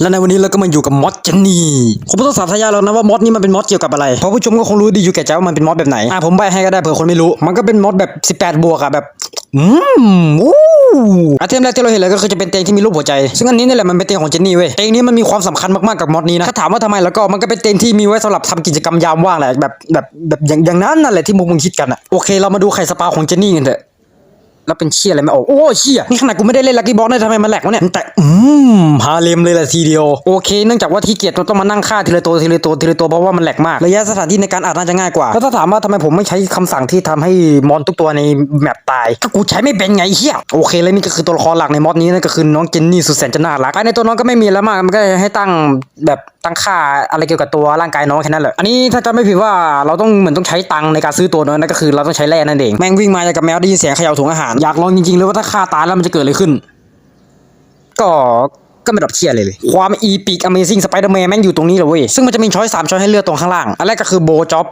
และในวันนี้เราก็มาอยู่กับมอสเจนนี่ผมไม่ต้องสาธยายแล้วนะว่ามอสนี้มันเป็นมอสเกี่ยวกับอะไร เพราะผู้ชมก็คงรู้ดีอยู่แก่ใจว่ามันเป็นมอสแบบไหน อะผมใบให้ก็ได้เผื่อคนไม่รู้ มันก็เป็นมอสแบบ 18 บวกอะแบบ อืมอู้อาเทมแรกที่เราเห็นเลยก็คือจะเป็นเตียงที่มีรูปหัวใจ ซึ่งอันนี้นี่แหละมันเป็นเตียงของเจนนี่เว้ย เตียงนี้มันมีความสำคัญมากๆกับมอสนี้นะ ถ้าถามว่าทำไมแล้วก็มันก็เป็นเตียงที่มีไว้สำหรับทำกิจกรรมยามว่างแหละแบบแบบแบบอย่างอย่างนั้นนั่นแหละที่มุกมึงคิดกันอะโอเคเรามาดูไข่สปาของเจนนี่กันเถอะ แล้วเป็นเชี่ยอะไรไม่ออกโอ้เชี่ยนี่ขนาดกูไม่ได้เล่นลักกี้บ็อกนะทำไมมันแหลกวะเนี่ยแต่อืมฮาเลมเลยละทีเดียวโอเคเนื่องจากว่าที่เกียจเราต้องมานั่งฆ่าทีละตัวทีละตัวทีละตัวเพราะว่ามันแหลกมากระยะสถานที่ในการอ่านน่าจะง่ายกว่าแล้วถ้าถามว่าทำไมผมไม่ใช้คำสั่งที่ทำให้มอนทุกตัวในแมปตายก็กูใช้ไม่เป็นไงเฮียโอเคแล้วนี่ก็คือตัวละครหลักในมอดนี้นั่นก็คือน้องเจนนี่สุดแสนจะน่ารักภายในตัวน้องก็ไม่มีแล้วมากมันก็ให้ตั้งแบบ ตั้งค่าอะไรเกี่ยวกับตัวร่างกายน้องแค่นั้นแหละ อันนี้ถ้าจะไม่ผิดว่าเราต้องเหมือนต้องใช้ตังในการซื้อตัวน้องนั่นก็คือเราต้องใช้แร่นั่นเอง แม่งวิ่งมาอย่างกับแมวได้ยินเสียงเขย่าถุงอาหาร อยากลองจริงๆเลยว่าถ้าฆ่าตายแล้วมันจะเกิดอะไรขึ้น ก็ก็ไม่ดับเชียเลยเลย ความอีพิกอเมซิ่งสไปเดอร์แมนแม่งอยู่ตรงนี้เลยเว้ย ซึ่งมันจะมีช้อยสามช้อยให้เลือกตรงข้างล่าง อันแรกก็คือโบจ็อบ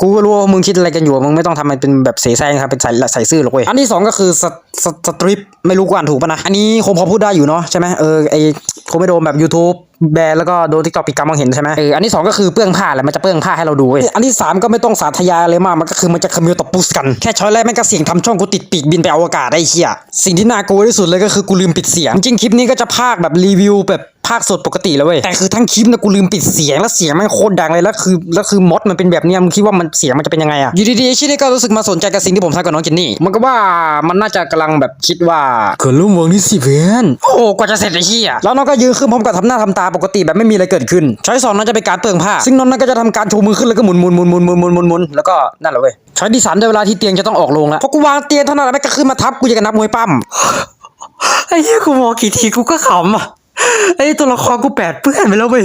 กูก็รู้ว่ามึงคิดอะไรกันอยู่ มึงไม่ต้องทำมันเป็นแบบเสแสร้งครับเป็นใส่ใส่ซื่อหรอกเว้ย อันที่สองก็คือสสสตริป ไม่รู้กูอ่านถูกปะนะ อันนี้คงพอพูดได้อยู่เนาะใช่ไหมเออไอ คงไม่โดนแบบ YouTube แบนแล้วก็โดนทิกตอกปิดกรรมมองเห็นใช่ไหมเอออันที่สองก็คือเปลื้องผ้าแหละมันจะเปลื้องผ้าให้เราดูเว้ยอันที่สามก็ไม่ต้องสาธยายเลยมากมันก็คือมันจะขมิวตบปุสกันแค่ช้อยแรกแม่งก็เสียงทำช่องกูติดปีกบินไปอวกาศได้เชี่ยสิ่งที่น่ากลัวที่สุดเลยก็คือกูลืมปิดเสียงจริงๆคลิปนี้ก็จะพากแบบรีวิวแบบภาคสดปกติแล้วเว้ยแต่คือทั้งคลิปนะกูลืมปิดเสียงแล้วเสียงมันโคตรดังเลยแล้วคือแล้วคือมดมันเป็นแบบเนี้ยมึงคิดว่ามันเสียงมันจะเป็นยังไงอะอยู่ดีๆไอ้ชิ้นนี้ก็รู้สึกมาสนใจกับสิ่งที่ผมทำกับน้องเจนนี่มันก็ว่ามันน่าจะกำลังแบบคิดว่าเกิดร่วมวงนี้สิเพื่อนโอ้กว่าจะเสร็จไอ้เหี้ยแล้วน้องก็ยืนขึ้นพร้อมกับทำหน้าทำตาปกติแบบไม่มีอะไรเกิดขึ้นช้อยสองน่าจะเป็นการเปลืองผ้า ซึ่งน้องนั้นก็จะทำการชูมือขึ้นแล้วก็หมุนหมุนหมุนหมุนหมุนหมุนหมุนหมุนแล้วก็นั่นแหละเว้ยช้อยที่สามได้เวลาที่เตียงจะต้องออกลงแล้วเพราะกูวางเตียงเท่านั้นแหละแม่งก็ขึ้นมาทับกูอย่างกับนักมวยปั้มไอ้เหี้ยกูมองกี่ทีกูก็ขำอะ ไอ้ตัวละครกูแปดเปื้อนไปแล้วเว้ย